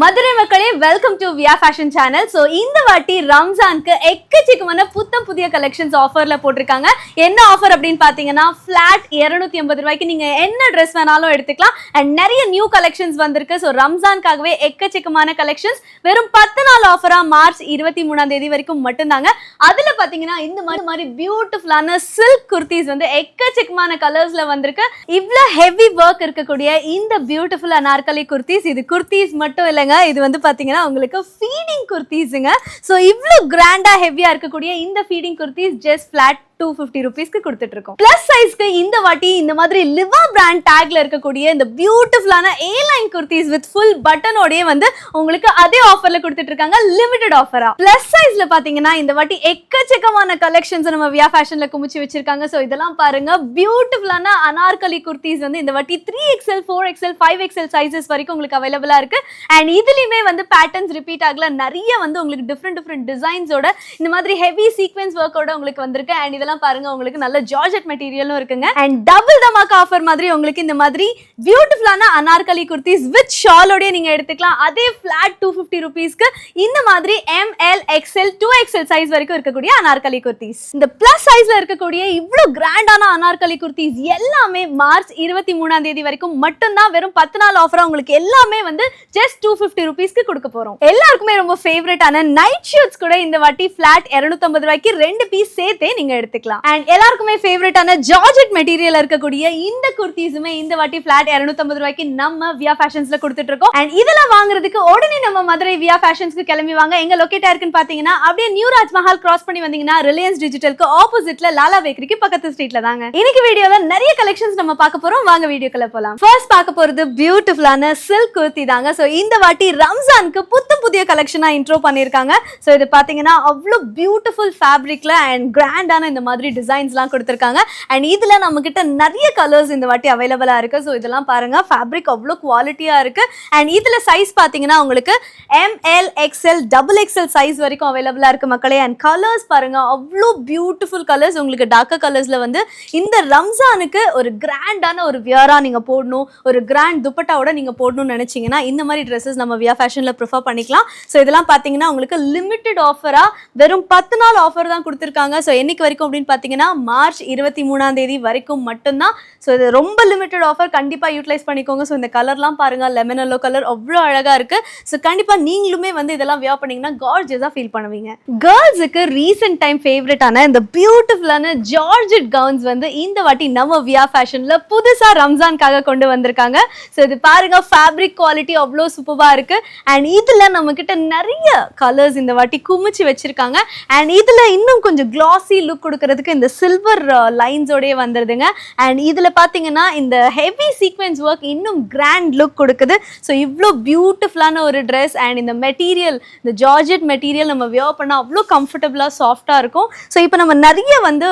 மதுரை மக்களே welcome to Viya fashion channel so இந்த வாட்டி ரம்ஜானுக்கு எக்கச்சக்கமான புத்தம் புதிய கலெக்ஷன்ஸ் ஆஃபரில் போட்டிருக்காங்க. என்ன ஆஃபர் அப்படின்னு பார்த்தீங்கன்னா ஃப்ளாட் இரநூத்தி ஐம்பது ரூபாய்க்கு நீங்கள் என்ன ட்ரெஸ் வேணாலும் எடுத்துக்கலாம். அண்ட் நிறைய நியூ கலெக்ஷன்ஸ் வந்திருக்கு. ஸோ ரம்ஜானுக்காகவே எக்கச்சக்கமான கலெக்ஷன்ஸ் வெறும் பத்து நாள் ஆஃபராக மார்ச் இருபத்தி மூணாம் தேதி வரைக்கும் மட்டும்தாங்க. அதுல பார்த்தீங்கன்னா இந்த மாதிரி மாதிரி பியூட்டிஃபுல்லான சில்க் குர்த்திஸ் வந்து எக்கச்சக்கமான கலர்ஸ்ல வந்திருக்கு. இவ்வளோ ஹெவி ஒர்க் இருக்கக்கூடிய இந்த பியூட்டிஃபுல் அனார்கலி குர்த்திஸ் இது குர்த்திஸ் மட்டும் இல்லைங்க. இது வந்து பாத்தீங்கன்னா உங்களுக்கு ஃபீடிங் குர்த்திஸுங்க ஸோ இவ்ளோ கிராண்டா ஹெவியா இருக்கக்கூடிய இந்த feeding kurtis just flat two fifty ருபீஸ்க்கு கொடுத்துட்டு இருக்கோம் சைஸ்க்கு இந்த வாட்டி இந்த மாதிரி லிவா பிராண்ட் டேக்ல இருக்கக்கூடிய இந்த பியூட்டிஃபுல்லான A line kurtis with full பட்டனோடயே வந்து உங்களுக்கு அதே ஆஃபர்ல கொடுத்துட்டு இருக்காங்க லிமிடெட் ஆஃபரா ப்ளஸ் சைஸ்ல பாத்தீங்கன்னா இந்த வாட்டி எக்கச்சக்கமான கலெக்ஷன்ஸ் நம்ம வியா ஃபேஷன்ல குமிச்சு வச்சிருக்காங்க. ஸோ இதெல்லாம் பாருங்க பியூட்டிஃபுல்லான அனார்கலி குர்த்திஸ் வந்து இந்த வாட்டி three XL four XL five XL sizes வரைக்கும் உங்களுக்கு அவைலபிளா இருக்கு. அண்ட் இதுலயுமே வந்து பேட்டர்ன்ஸ் ரிப்பீட் ஆகல. நிறைய வந்து உங்களுக்கு டிஃப்ரெண்ட் டிஃப்ரெண்ட் டிசைன்ஸோட இந்த மாதிரி ஹெவி சீக்வென்ஸ் ஒர்க்கோட உங்களுக்கு வந்திருக்கு. அண்ட் இதெல்லாம் பாருங்க உங்களுக்கு நல்ல ஜார்ஜெட் மெட்டீரியலும் இருக்குங்க. அண்ட் டபுள் தமாக் ஆஃபர் மாதிரி உங்களுக்கு இந்த மாதிரி பியூட்டிஃபுல்லான அனார்கலி குர்த்திஸ் வித் ஷாலோடய நீங்க எடுத்துக்கலாம். அதே ஃபிளாட் டூ ஃபிஃப்டி ருபீஸ்க்கு இந்த மாதிரி ML XL two XL size வரைக்கும் இருக்கக்கூடிய அனார்கலி குர்த்திஸ். இந்த பிளஸ் சைஸ்ல இருக்கக்கூடிய இவ்வளோ கிராண்டான அனார்கலி குர்த்திஸ் எல்லாமே மார்ச் இருபத்தி மூணாம் தேதி வரைக்கும் மட்டும்தான் வெறும் பத்து நாள் ஆஃபரா உங்களுக்கு எல்லாமே வந்து ஜஸ்ட் டூ ஃபிஃப்டி ருபீஸ்க்கு கொடுக்க போறோம். எல்லாருக்குமே ரொம்ப ஃபேவரட்டான நைட் ஷூட்ஸ் கூட இந்த வாட்டி ஃபிளாட் இருநூத்தம்பது ரூபாய்க்கு ரெண்டு பீஸ் சேர்த்தே நீங்க எடுத்துக்கலாம். அண்ட் எல்லாருக்குமே ஃபேவரட்டான ஜார்ஜெட் மெட்டீரியல் இருக்கக்கூடிய இந்த குர்த்திஸுமே இந்த வாட்டி ஃபிளாட் இருநூத்தம்பது ரூபாய்க்கு நம்ம வியா ஃபேஷன்ஸ்ல கொடுத்துட்டு இருக்கோம் அண்ட் இதெல்லாம் வாங்குறதுக்கு உடனே நம்ம மதுரை வியா ஃபேஷன்ஸ்க்கு கிளம்பி வாங்க. எங்க லொக்கேட் இருக்குன்னு பாத்தீங்கன்னா அப்படியே நியூ ராஜ்மஹால் கிராஸ் பண்ணி வந்தீங்கன்னா ரிலையன்ஸ் டிஜிட்டலுக்கு ஆப்போசிட்ல லாலா பேக்கரிக்கு பக்கத்து ஸ்ட்ரீட்ல தாங்க. இன்னைக்கு வீடியோல நிறைய கலெக்ஷன்ஸ் நம்ம பார்க்க போறோம். வாங்க வீடியோக்குள்ள போலாம். ஃபர்ஸ்ட் பார்க்க போறது பியூட்டிஃபுல்லான சில்க் குர்த்தி தாங்க. ஸோ இந்த வாட்டி ரம்ஜானுக்கு புத்த புதிய கலெக்ஷனா இன்ட்ரோ பண்ணியிருக்காங்க. ஸோ இது பாத்தீங்கன்னா அவ்வளோ பியூட்டிஃபுல் ஃபேப்ரிக்ல அண்ட் கிராண்டான இந்த மாதிரி டிசைன்ஸ்லாம் கொடுத்துருக்காங்க. அண்ட் இதில் நம்மக்கிட்ட நிறைய கலர்ஸ் இந்த வாட்டி அவைலபிளாக இருக்குது ஸோ இதெல்லாம் பாருங்கள் ஃபேப்ரிக் அவ்வளோ குவாலிட்டியாக இருக்குது அண்ட் இதில் சைஸ் பார்த்தீங்கன்னா உங்களுக்கு ML XL double XL size வரைக்கும் அவைலபிளாக இருக்குது மக்களே. அண்ட் கலர்ஸ் பாருங்கள் அவ்வளோ பியூட்டிஃபுல் கலர்ஸ் உங்களுக்கு டார்க்கர் கலர்ஸில் வந்து இந்த ரம்ஜானுக்கு ஒரு கிராண்டான ஒரு வியராக நீங்கள் போடணும். ஒரு கிராண்ட் துப்பட்டாவோட நீங்கள் போடணும்னு நினச்சிங்கன்னா இந்த மாதிரி ட்ரெஸ்ஸஸ் நம்ம வியா ஃபேஷனில் ப்ரிஃபர் பண்ணிக்கலாம். ஸோ இதெல்லாம் பார்த்தீங்கன்னா உங்களுக்கு லிமிட்டெட் ஆஃபராக வெறும் பத்து நாள் ஆஃபர் தான் கொடுத்துருக்காங்க. ஸோ என்னைக்கு வரைக்கும் அப்படின்னு பார்த்தீங்கன்னா மார்ச் இருபத்தி மூணாம் தேதி வரைக்கும் மட்டும்தான். ஸோ இது ரொம்ப லிமிட்டட் ஆஃபர் கண்டிப்பாக யூட்டிலைஸ் பண்ணிக்கோங்க. ஸோ இந்த கலர்லாம் பாருங்க. லெமன் எல்லோ கலர் அவ்வளோ அழகாக இருக்கு. ஸோ கண்டிப்பாக நீங்களுமே வந்து இதெல்லாம் வியர் பண்ணீங்கன்னா கார்ஜஸாக ஃபீல் பண்ணுவீங்க. கேர்ள்ஸுக்கு ரீசெண்ட் டைம் ஃபேவரட்டான இந்த பியூட்டிஃபுல்லான ஜார்ஜட் கவுன்ஸ் வந்து இந்த வாட்டி நம்ம வியா ஃபேஷனில் புதுசாக ரம்ஜான்காக கொண்டு வந்திருக்காங்க. ஸோ இது பாருங்க ஃபேப்ரிக் குவாலிட்டி அவ்வளோ சூப்பராக இருக்கு. அண்ட் இதில் நம்ம கிட்ட நிறைய கலர்ஸ் இந்த வாட்டி குமிச்சு வச்சிருக்காங்க. அண்ட் இதில் இன்னும் கொஞ்சம் கிளாசி லுக் கொடுக்கறதுக்கு இந்த சில்வர் லைன்ஸோடய uh, வந்துடுதுங்க அண்ட் இதில் பார்த்தீங்கன்னா இந்த ஹெவி சீக்வென்ஸ் ஒர்க் இன்னும் கிராண்ட் லுக் கொடுக்குது. ஸோ இவ்வளோ பியூட்டிஃபுல்லான ஒரு ட்ரெஸ் அண்ட் இந்த மெட்டீரியல் இந்த ஜார்ஜெட் மெட்டீரியல் நம்ம வியர் பண்ணால் அவ்வளோ கம்ஃபர்டபுளாக சாஃப்டாக இருக்கும். ஸோ இப்போ நம்ம நிறைய வந்து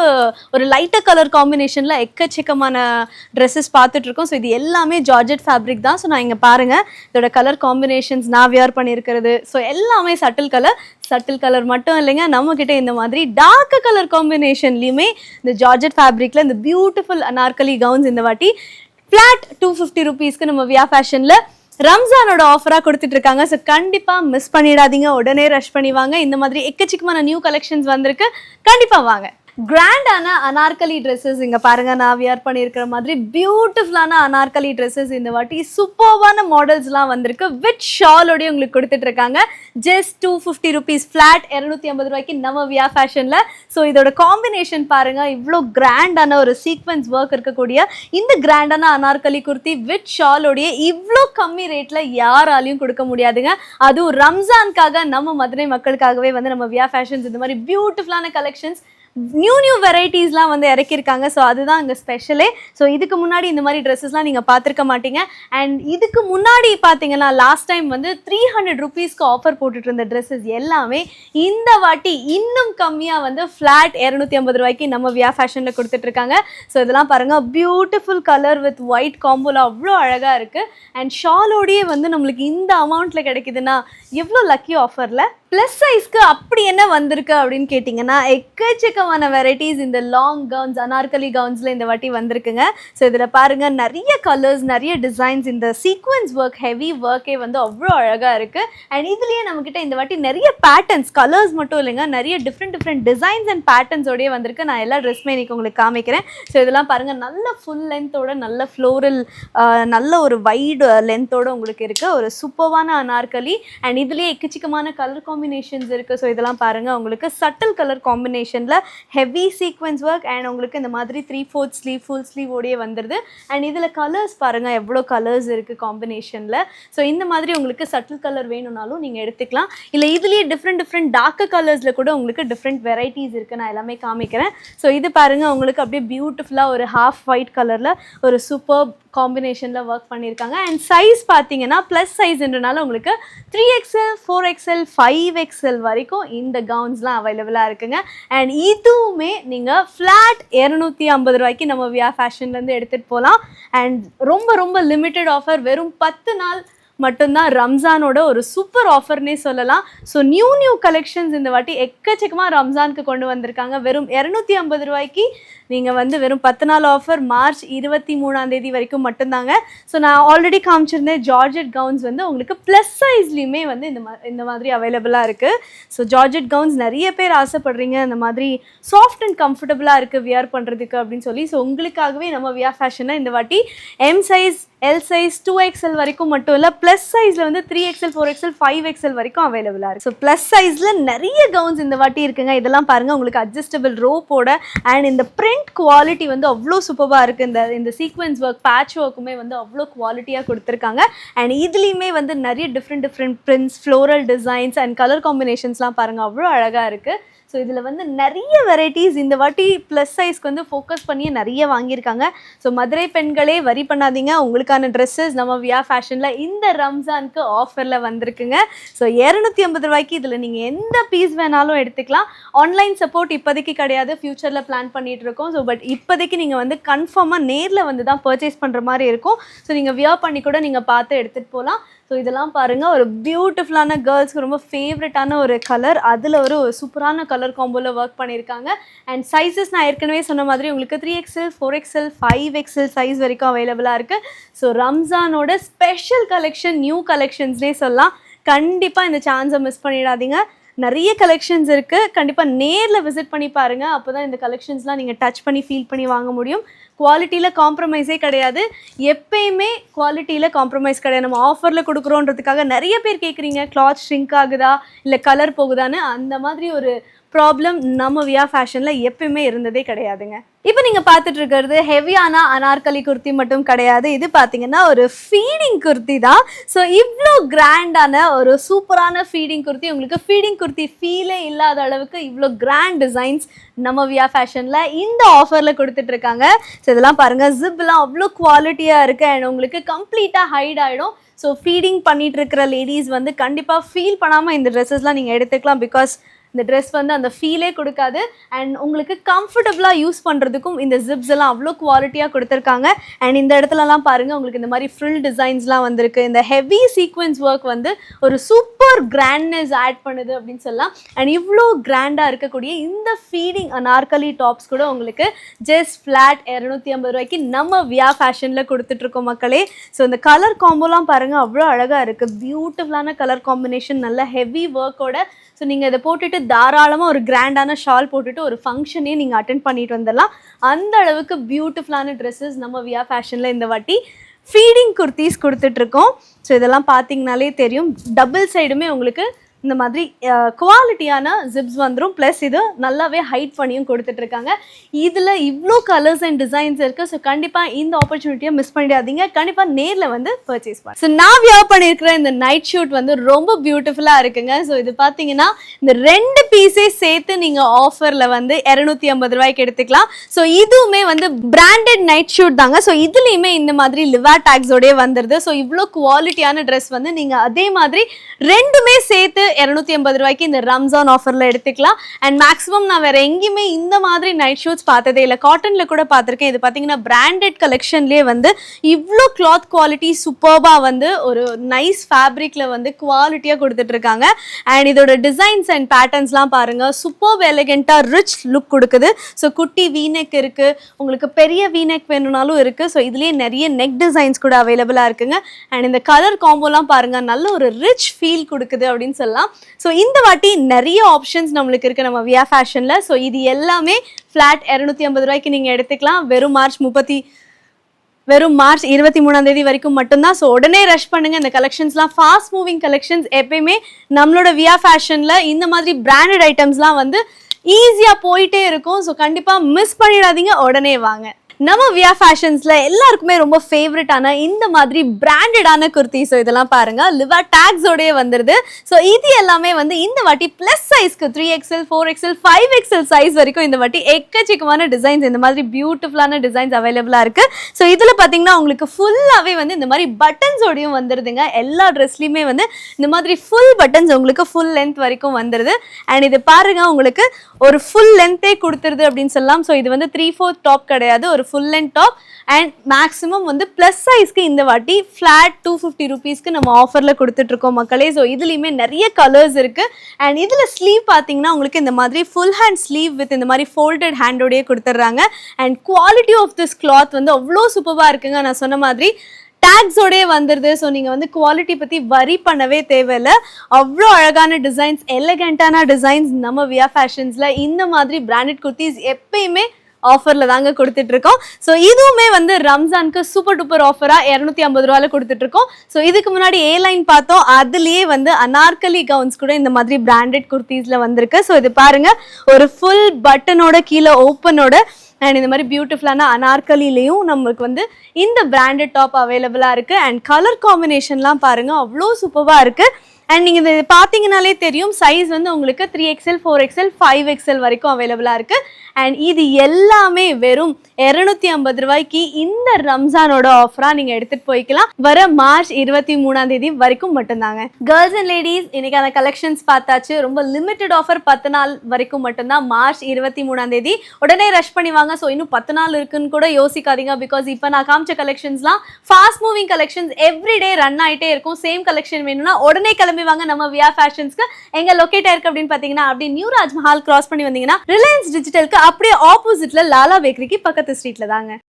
ஒரு லைட்டர் கலர் காம்பினேஷனில் எக்கச்சக்கமான ட்ரெஸ்ஸஸ் பார்த்துட்ருக்கோம் ஸோ இது எல்லாமே ஜார்ஜெட் ஃபேப்ரிக் தான். ஸோ நான் இங்கே பாருங்கள் இதோட கலர் காம்பினேஷன்ஸ் நான் வியர் பண்ணியிருக்கிறது. ஸோ எல்லாமே சட்டில் கலர் சட்டில் கலர் மட்டும் இல்லைங்க. நம்மக்கிட்ட இந்த மாதிரி டார்க் கலர் காம்பினேஷன் காம்பினேஷன்லையுமே இந்த ஜார்ஜெட் ஃபேப்ரிக்கில் இந்த பியூட்டிஃபுல் அனார்கலி கவுன்ஸ் இந்த வாட்டி ஃப்ளாட் டூ ஃபிஃப்டி ருபீஸ்க்கு நம்ம வியா ஃபேஷனில் ரம்ஜானோட ஆஃபராக கொடுத்துட்டு இருக்காங்க ஸோ கண்டிப்பாக மிஸ் பண்ணிடாதீங்க. உடனே ரஷ் பண்ணி வாங்க. இந்த மாதிரி எக்கச்சக்கமான நியூ கலெக்ஷன்ஸ் வந்திருக்கு. கண்டிப்பாக வாங்க. கிராண்டான அனார்கலி ட்ரெஸ்ஸஸ் இங்கே பாருங்க நான் வியர் பண்ணியிருக்கிற மாதிரி பியூட்டிஃபுல்லான அனார்கலி ட்ரெஸ்ஸஸ் இந்த வாட்டி சூப்பர்வான மாடல்ஸ்லாம் வந்திருக்கு. வித் ஷாலோடய உங்களுக்கு கொடுத்துட்டு இருக்காங்க. Just two fifty rupees flat இரநூத்தி ஐம்பது ரூபாய்க்கு நம்ம வியா ஃபேஷனில் ஸோ இதோட காம்பினேஷன் பாருங்க இவ்வளோ கிராண்டான ஒரு சீக்வன்ஸ் ஒர்க் இருக்கக்கூடிய இந்த கிராண்டான அனார்கலி குர்த்தி வித் ஷாலோடைய இவ்வளோ கம்மி ரேட்டில் யாராலையும் கொடுக்க முடியாதுங்க. அதுவும் ரம்ஜான்காக நம்ம மதுரை மக்களுக்காகவே வந்து நம்ம வியா ஃபேஷன்ஸ் இந்த மாதிரி பியூட்டிஃபுல்லான கலெக்ஷன்ஸ் நியூ நியூ வெரைட்டிஸ்லாம் வந்து இறக்கியிருக்காங்க. ஸோ அதுதான் அங்கே ஸ்பெஷலே ஸோ இதுக்கு முன்னாடி இந்த மாதிரி ட்ரெஸ்ஸஸ்லாம் நீங்கள் பார்த்துருக்க மாட்டீங்க. அண்ட் இதுக்கு முன்னாடி பார்த்தீங்கன்னா லாஸ்ட் டைம் வந்து த்ரீ ஹண்ட்ரட் ருபீஸ்க்கு ஆஃபர் போட்டுட்டு இருந்த ட்ரெஸ்ஸஸ் எல்லாமே இந்த வாட்டி இன்னும் கம்மியாக வந்து ஃப்ளாட் இரநூத்தி ஐம்பது ரூபாய்க்கு நம்ம வியா ஃபேஷனில் கொடுத்துட்ருக்காங்க ஸோ இதெல்லாம் பாருங்கள் பியூட்டிஃபுல் கலர் வித் ஒயிட் காம்போல அவ்வளோ அழகாக இருக்குது அண்ட் ஷாலோடையே வந்து நம்மளுக்கு இந்த அமௌண்ட்டில் கிடைக்குதுன்னா எவ்வளோ லக்கி ஆஃபரில் ப்ளஸ் சைஸ்க்கு அப்படி என்ன வந்திருக்கு அப்படின்னு கேட்டிங்கன்னா எக்கச்சக்கமான வெரைட்டிஸ் இந்த லாங் கவுன்ஸ் அனார்கலி கவுன்ஸில் இந்த வாட்டி வந்திருக்குங்க. ஸோ இதில் பாருங்கள் நிறைய கலர்ஸ் நிறைய டிசைன்ஸ் இந்த சீக்வன்ஸ் ஒர்க் ஹெவி ஒர்க்கே வந்து அவ்வளோ அழகாக இருக்குது அண்ட் இதுலேயே நம்மக்கிட்ட இந்த வாட்டி நிறைய பேட்டர்ன்ஸ் கலர்ஸ் மட்டும் இல்லைங்க நிறைய டிஃப்ரெண்ட் டிஃப்ரெண்ட் டிசைன்ஸ் அண்ட் பேட்டர்ன்ஸோடய வந்திருக்கு. நான் எல்லா ட்ரெஸ்மே இன்றைக்கி உங்களுக்கு காமிக்கிறேன். ஸோ இதெல்லாம் பாருங்கள் நல்ல ஃபுல் லென்த்தோட நல்ல ஃப்ளோரல் நல்ல ஒரு வைடு லென்த்தோட உங்களுக்கு இருக்குது ஒரு சூப்பர்வான அனார்கலி. அண்ட் இதுலேயே எக்கச்சக்கமான கலர் காம்பினேஷன்ஸ் இருக்குது ஸோ இதெல்லாம் பாருங்கள் உங்களுக்கு சட்டில் கலர் காம்பினேஷனில் ஹெவி சீக்வன்ஸ் ஒர்க் அண்ட் உங்களுக்கு இந்த மாதிரி three fourth sleeve full sleeve ஓடையே வந்துடுது அண்ட் இதில் கலர்ஸ் பாருங்கள் எவ்வளோ கலர்ஸ் இருக்குது காம்பினேஷனில் ஸோ இந்த மாதிரி உங்களுக்கு சட்டில் கலர் வேணும்னாலும் நீங்கள் எடுத்துக்கலாம். இல்லை இதுலேயே டிஃப்ரெண்ட் டிஃப்ரெண்ட் டார்க் கலர்ஸில் கூட உங்களுக்கு டிஃப்ரெண்ட் வெரைட்டிஸ் இருக்குது நான் எல்லாமே காமிக்கிறேன். ஸோ இது பாருங்கள் உங்களுக்கு அப்படியே பியூட்டிஃபுல்லாக ஒரு ஹாஃப் ஒயிட் கலரில் ஒரு சூப்பர் காம்பினேஷனில் ஒர்க் பண்ணியிருக்காங்க அண்ட் சைஸ் பார்த்தீங்கன்னா ப்ளஸ் சைஸ்ன்றனால உங்களுக்கு three XL four XL five XL வரைக்கும் இந்த கவுன்ஸ்லாம் அவைலபிளாக இருக்குங்க. அண்ட் இதுவுமே நீங்கள் ஃப்ளாட் இரநூத்தி ஐம்பது ரூபாய்க்கு நம்ம வியா ஃபேஷன்லேருந்து எடுத்துகிட்டு போகலாம் அண்ட் ரொம்ப ரொம்ப லிமிட்டெட் ஆஃபர் வெறும் பத்து நாள் மட்டும்தான் ரம்ஜானோட ஒரு சூப்பர் ஆஃபர்னே சொல்லலாம். ஸோ நியூ நியூ கலெக்ஷன்ஸ் இந்த வாட்டி எக்கச்சக்கமாக ரம்ஜானுக்கு கொண்டு வந்திருக்காங்க. வெறும் இரநூத்தி ஐம்பது ரூபாய்க்கு நீங்கள் வந்து வெறும் பத்து நாள் ஆஃபர் மார்ச் இருபத்தி மூணாம் தேதி வரைக்கும் மட்டும்தாங்க. ஸோ நான் ஆல்ரெடி காமிச்சிருந்தேன் ஜார்ஜெட் கவுன்ஸ் வந்து உங்களுக்கு ப்ளஸ் சைஸ்லேயுமே வந்து இந்த மா இந்த மாதிரி அவைலபிளாக இருக்குது ஸோ ஜார்ஜெட் கவுன்ஸ் நிறைய பேர் ஆசைப்படுறீங்க இந்த மாதிரி சாஃப்ட் அண்ட் கம்ஃபர்டபுளாக இருக்குது வியர் பண்ணுறதுக்கு அப்படின்னு சொல்லி. ஸோ உங்களுக்காகவே நம்ம வியர் ஃபேஷனை இந்த வாட்டி M size L size two XL வரைக்கும் மட்டும் இல்லை ப்ளஸ் சைஸில் வந்து three XL four XL five XL வரைக்கும் அவைலபிளாக இருக்குது ஸோ ப்ளஸ் சைஸில் நிறைய கவுன்ஸ் இந்த வாட்டி இருக்குங்க. இதெல்லாம் பாருங்கள் உங்களுக்கு அட்ஜஸ்டபிள் ரோப்போட அண்ட் இந்த பிரிண்ட் குவாலிட்டி வந்து அவ்வளோ சூப்பராக இருக்குது இந்த இந்த சீக்வன்ஸ் ஒர்க் பேட்ச் ஒர்க்குமே வந்து அவ்வளோ குவாலிட்டியாக கொடுத்துருக்காங்க. அண்ட் இதுலேயுமே வந்து நிறைய different different prints floral designs and colour காம்பினேஷன்ஸ்லாம் பாருங்கள் அவ்வளோ அழகாக இருக்குது ஸோ இதில் வந்து நிறைய வெரைட்டிஸ் இந்த வாட்டி ப்ளஸ் சைஸ்க்கு வந்து ஃபோக்கஸ் பண்ணி நிறைய வாங்கியிருக்காங்க. ஸோ மதுரை பெண்களே வரி பண்ணாதீங்க. உங்களுக்கான ட்ரெஸ்ஸஸ் நம்ம வியா ஃபேஷனில் இந்த ரம்ஜானுக்கு ஆஃபரில் வந்திருக்குங்க. ஸோ இரநூத்தி ஐம்பது ரூபாய்க்கு இதில் நீங்கள் எந்த பீஸ் வேணாலும் எடுத்துக்கலாம். ஆன்லைன் சப்போர்ட் இப்போதைக்கு கிடையாது. ஃப்யூச்சரில் பிளான் பண்ணிகிட்டு இருக்கோம். ஸோ பட் இப்போதைக்கு நீங்கள் வந்து கன்ஃபார்மாக நேரில் வந்து தான் பர்ச்சேஸ் பண்ணுற மாதிரி இருக்கும். ஸோ நீங்கள் வியர் பண்ணி கூட நீங்கள் பார்த்து எடுத்துகிட்டு போகலாம் ஸோ இதெல்லாம் பாருங்கள் ஒரு பியூட்டிஃபுல்லான கேர்ள்ஸ்க்கு ரொம்ப ஃபேவரட்டான ஒரு கலர் அதில் ஒரு சூப்பரான கலர் காம்போவில் ஒர்க் பண்ணியிருக்காங்க அண்ட் சைஸஸ் நான் ஏற்கனவே சொன்ன மாதிரி உங்களுக்கு three XL four XL five XL size வரைக்கும் அவைலபிளாக இருக்குது ஸோ ரம்ஜானோட ஸ்பெஷல் கலெக்ஷன் நியூ கலெக்ஷன்ஸ்னே சொல்லலாம். கண்டிப்பாக இந்த சான்ஸை மிஸ் பண்ணிடாதீங்க. நிறைய கலெக்ஷன்ஸ் இருக்குது கண்டிப்பாக நேரில் விசிட் பண்ணி பாருங்கள் அப்போ தான் இந்த கலெக்ஷன்ஸ்லாம் நீங்கள் டச் பண்ணி ஃபீல் பண்ணி வாங்க முடியும். குவாலிட்டியில் காம்ப்ரமைஸே கிடையாது. எப்பயுமே குவாலிட்டியில் காம்ப்ரமைஸ் கிடையாது. நம்ம ஆஃபரில் கொடுக்குறோன்றதுக்காக நிறைய பேர் கேட்குறீங்க கிளாத் ஷ்ரிங்க் ஆகுதா இல்லை கலர் போகுதான்னு. அந்த மாதிரி ஒரு ப்ராப்ளம் நம்ம வியா ஃபேஷனில் எப்பயுமே இருந்ததே கிடையாதுங்க. இப்போ நீங்கள் பார்த்துட்டு இருக்கிறது ஹெவியான அனார்கலி குர்த்தி மட்டும் கிடையாது. இது பார்த்தீங்கன்னா ஒரு ஃபீடிங் குர்த்தி தான். ஸோ இவ்வளோ கிராண்டான ஒரு சூப்பரான ஃபீடிங் குர்த்தி. உங்களுக்கு ஃபீடிங் குர்த்தி ஃபீலே இல்லாத அளவுக்கு இவ்வளோ கிராண்ட் டிசைன்ஸ் நம்ம வியா ஃபேஷனில் இந்த ஆஃபரில் கொடுத்துட்ருக்காங்க. ஸோ இதெல்லாம் பாருங்கள் ஜிப்லாம் அவ்வளோ குவாலிட்டியாக இருக்குது அண்ட் உங்களுக்கு கம்ப்ளீட்டாக ஹைட் ஆகிடும் ஸோ ஃபீடிங் பண்ணிட்டு இருக்கிற லேடிஸ் வந்து கண்டிப்பாக ஃபீல் பண்ணாமல் இந்த ட்ரெஸ்ஸஸ்லாம் நீங்கள் எடுத்துக்கலாம் பிகாஸ் இந்த ட்ரெஸ் வந்து அந்த ஃபீலே கொடுக்காது. அண்ட் உங்களுக்கு கம்ஃபர்டபுளாக யூஸ் பண்ணுறதுக்கும் இந்த ஜிப்ஸ் எல்லாம் அவ்வளோ குவாலிட்டியாக கொடுத்துருக்காங்க. அண்ட் இந்த இடத்துலலாம் பாருங்கள் உங்களுக்கு இந்த மாதிரி ஃப்ரில் டிசைன்ஸ்லாம் வந்திருக்கு. இந்த ஹெவி சீக்வன்ஸ் ஒர்க் வந்து ஒரு சூப்பர் கிராண்ட்னஸ் ஆட் பண்ணுது அப்படின்னு சொல்லலாம். அண்ட் இவ்வளோ கிராண்டாக இருக்கக்கூடிய இந்த ஃபீடிங் அனார்கலி டாப்ஸ் கூட உங்களுக்கு ஜஸ்ட் ஃப்ளாட் இரநூத்தி ஐம்பது ரூபாய்க்கு நம்ம வியா ஃபேஷனில் கொடுத்துட்ருக்கோம் மக்களே. ஸோ இந்த கலர் காம்போலாம் பாருங்கள் அவ்வளோ அழகாக இருக்குது பியூட்டிஃபுல்லான கலர் காம்பினேஷன் நல்ல ஹெவி ஒர்க்கோட ஸோ நீங்கள் இதை போட்டுட்டு தாராளமாக ஒரு கிராண்டான ஷால் போட்டுட்டு ஒரு ஃபங்க்ஷனே நீங்கள் அட்டென்ட் பண்ணிட்டு வந்துடலாம். அந்த அளவுக்கு பியூட்டிஃபுல்லான ட்ரெஸ்ஸஸ் நம்ம வியா ஃபேஷனில் இந்த வாட்டி ஃபீடிங் குர்த்திஸ் கொடுத்துட்ருக்கோம் ஸோ இதெல்லாம் பார்த்தீங்கனாலே தெரியும். டபுள் சைடுமே உங்களுக்கு இந்த மாதிரி குவாலிட்டியான ஜிப்ஸ் வந்துடும் ப்ளஸ் இது நல்லாவே ஹைட் பண்ணியும் கொடுத்துட்ருக்காங்க. இதில் இவ்வளோ கலர்ஸ் அண்ட் டிசைன்ஸ் இருக்குது ஸோ கண்டிப்பாக இந்த ஆப்பர்ச்சுனிட்டியை மிஸ் பண்ணிடாதீங்க. கண்டிப்பாக நேரில் வந்து பர்ச்சேஸ் பண்ண. ஸோ நான் வியர் பண்ணியிருக்கிற இந்த நைட் ஷூட் வந்து ரொம்ப பியூட்டிஃபுல்லாக இருக்குங்க. ஸோ இது பார்த்தீங்கன்னா இந்த ரெண்டு பீஸே சேர்த்து நீங்கள் ஆஃபரில் வந்து இரநூத்தி ஐம்பது ரூபாய்க்கு எடுத்துக்கலாம். ஸோ இதுவுமே வந்து பிராண்டட் நைட் ஷூட் தாங்க. ஸோ இதுலேயுமே இந்த மாதிரி லிவா டேக்ஸோடய வந்துடுது ஸோ இவ்வளோ குவாலிட்டியான ட்ரெஸ் வந்து நீங்கள் அதே மாதிரி ரெண்டுமே சேர்த்து இரநூத்தி எண்பது ரூபாய்க்கு இந்த ரம்ஜான் ஆஃபர்ல எடுத்துக்கலாம். அண்ட் மேக்ஸிமம் நான் வேற எங்கேயுமே இந்த மாதிரி நைட் ஷூட்ஸ் பார்த்ததே இல்லை. காட்டன்ல கூட பார்த்துருக்கேன். இது பார்த்தீங்கன்னா பிராண்டட் கலெக்ஷன்லேயே வந்து இவ்வளோ கிளாத் குவாலிட்டி சூப்பர்பாக வந்து ஒரு நைஸ் ஃபேப்ரிக்ல வந்து குவாலிட்டியாக கொடுத்துட்டு இருக்காங்க அண்ட் இதோட டிசைன்ஸ் அண்ட் பேட்டர்ன்ஸ்லாம் பாருங்க. சூப்பர் எலிகெண்ட்டாக ரிச் லுக் கொடுக்குது. ஸோ குட்டி வீநெக் இருக்கு. உங்களுக்கு பெரிய வீநெக் வேணும்னாலும் இருக்கு. ஸோ இதுலேயே நிறைய நெக் டிசைன்ஸ் கூட அவைலபிளாக இருக்குங்க. அண்ட் இந்த கலர் காம்போலாம் பாருங்க. நல்ல ஒரு ரிச் ஃபீல் கொடுக்குது அப்படின்னு சொல்லலாம். ஸோ இந்த வாட்டி நிறைய ஆப்ஷன்ஸ் நம்மளுக்கு இருக்கு நம்ம வியா ஃபேஷனில் ஸோ இது எல்லாமே ஃப்ளாட் இரநூத்தி ஐம்பது ரூபாய்க்கு நீங்கள் எடுத்துக்கலாம். வெறும் மார்ச் முப்பத்தி வெறும் மார்ச் இருபத்தி மூணாம் தேதி வரைக்கும் மட்டும்தான். ஸோ உடனே ரஷ் பண்ணுங்க. இந்த கலெக்ஷன்ஸ்லாம் ஃபாஸ்ட் மூவிங் கலெக்ஷன்ஸ் எப்பயுமே நம்மளோட வியா ஃபேஷனில் இந்த மாதிரி பிராண்டட் ஐட்டம்ஸ்லாம் வந்து ஈஸியாக போயிட்டே இருக்கும். ஸோ கண்டிப்பாக மிஸ் பண்ணிடாதீங்க. உடனே வாங்க. நம்ம வியா ஃபேஷன்ஸில் எல்லாருக்குமே ரொம்ப ஃபேவரட்டான இந்த மாதிரி பிராண்டடான குர்த்தி ஸோ இதெல்லாம் பாருங்கள் லிவா டேக்ஸோடய வந்துடுது ஸோ இது எல்லாமே வந்து இந்த வாட்டி ப்ளஸ் சைஸ்க்கு three XL four XL five XL size வரைக்கும் இந்த வாட்டி எக்கச்சக்கமான டிசைன்ஸ் இந்த மாதிரி பியூட்டிஃபுல்லான டிசைன்ஸ் அவைலபிளாக இருக்குது ஸோ இதில் பார்த்தீங்கன்னா உங்களுக்கு ஃபுல்லாகவே வந்து இந்த மாதிரி பட்டன்ஸோடையும் வந்துடுதுங்க எல்லா ட்ரெஸ்லையுமே வந்து இந்த மாதிரி ஃபுல் பட்டன்ஸ் உங்களுக்கு ஃபுல் லென்த் வரைக்கும் வந்துடுது அண்ட் இது பாருங்க உங்களுக்கு ஒரு ஃபுல் லென்த்தே கொடுத்துருது அப்படின்னு சொல்லலாம். ஸோ இது வந்து த்ரீ ஃபோர்த் டாப் கிடையாது. ஒரு full and top and maximum வந்து ப்ளஸ் சைஸ்க்கு இந்த வாட்டி ஃப்ளாட் டூ ஃபிஃப்டி ருபீஸ்க்கு நம்ம ஆஃபரில் கொடுத்துட்ருக்கோம் மக்களே. ஸோ இதுலேயுமே நிறைய கலர்ஸ் இருக்குது அண்ட் இதில் ஸ்லீவ் பார்த்தீங்கன்னா உங்களுக்கு இந்த மாதிரி ஃபுல் ஹேண்ட் ஸ்லீவ் வித் இந்த மாதிரி ஃபோல்டட் ஹேண்டோடயே கொடுத்துட்றாங்க. And quality of this cloth வந்து அவ்வளோ சூப்பராக இருக்குங்க. நான் சொன்ன மாதிரி டேக்ஸோடயே வந்துடுது ஸோ நீங்கள் வந்து குவாலிட்டி பற்றி வரி பண்ணவே தேவையில்லை. அவ்வளோ அழகான டிசைன்ஸ் எலகண்ட்டான டிசைன்ஸ் நம்ம வியா ஃபேஷன்ஸில் இந்த மாதிரி பிராண்டட் குர்த்திஸ் எப்பயுமே ஆஃபரில் தாங்க கொடுத்துட்ருக்கோம். ஸோ இதுவுமே வந்து ரம்ஜானுக்கு சூப்பர் டூப்பர் ஆஃபராக இரநூத்தி ஐம்பது ரூபாயில் கொடுத்துட்ருக்கோம். ஸோ இதுக்கு முன்னாடி ஏ லைன் பார்த்தோம். அதுலேயே வந்து அனார்கலி கவுன்ஸ் கூட இந்த மாதிரி பிராண்டட் குர்த்திஸில் வந்திருக்கு. ஸோ இது பாருங்க. ஒரு ஃபுல் பட்டனோட கீழே ஓப்பனோட அண்ட் இந்த மாதிரி பியூட்டிஃபுல்லான அனார்கலிலையும் நம்மளுக்கு வந்து இந்த பிராண்டட் டாப் அவைலபிளாக இருக்குது அண்ட் கலர் காம்பினேஷன்லாம் பாருங்கள் அவ்வளோ சூப்பராக இருக்குது அண்ட் நீங்கள் இது பார்த்தீங்கனாலே தெரியும் சைஸ் வந்து உங்களுக்கு three XL four XL five XL வரைக்கும் அவைலபிளாக இருக்குது அண்ட் இது எல்லாமே வெறும் இரநூத்தி ஐம்பது ரூபாய்க்கு இந்த ரம்ஜானோட ஆஃபராக நீங்கள் எடுத்துகிட்டு போய்க்கலாம். வர மார்ச் இருபத்தி மூணாம் தேதி வரைக்கும் மட்டும்தாங்க. கேர்ள்ஸ் அண்ட் லேடிஸ் இன்னைக்கான கலெக்ஷன்ஸ் பார்த்தாச்சு. ரொம்ப லிமிட்டட் ஆஃபர் பத்து நாள் வரைக்கும் மட்டும்தான். மார்ச் இருபத்தி மூணாம் தேதி. உடனே ரஷ் பண்ணி வாங்க. ஸோ இன்னும் பத்து நாள் இருக்குன்னு கூட யோசிக்காதீங்க. பிகாஸ் இப்போ நான் காமிச்ச கலெக்ஷன்ஸ்லாம் fast moving collections everyday run ஆகிட்டே இருக்கும். சேம் கலெக்ஷன் வேணும்னா உடனே கிளம்பி வாங்க. நம்ம வியா ஃபேஷன்ஸ்க்கு எங்க லொக்கேட் ஆயிருக்கு அப்படின்னு பாத்தீங்கன்னா அப்படியே நியூ ராஜ்மஹால் கிராஸ் பண்ணி வந்தீங்கன்னா ரிலையன்ஸ் டிஜிட்டலுக்கு அப்படியே ஆப்போசிட்ல லாலா பேக்கரிக்கு பக்கத்து ஸ்ட்ரீட்ல தாங்க.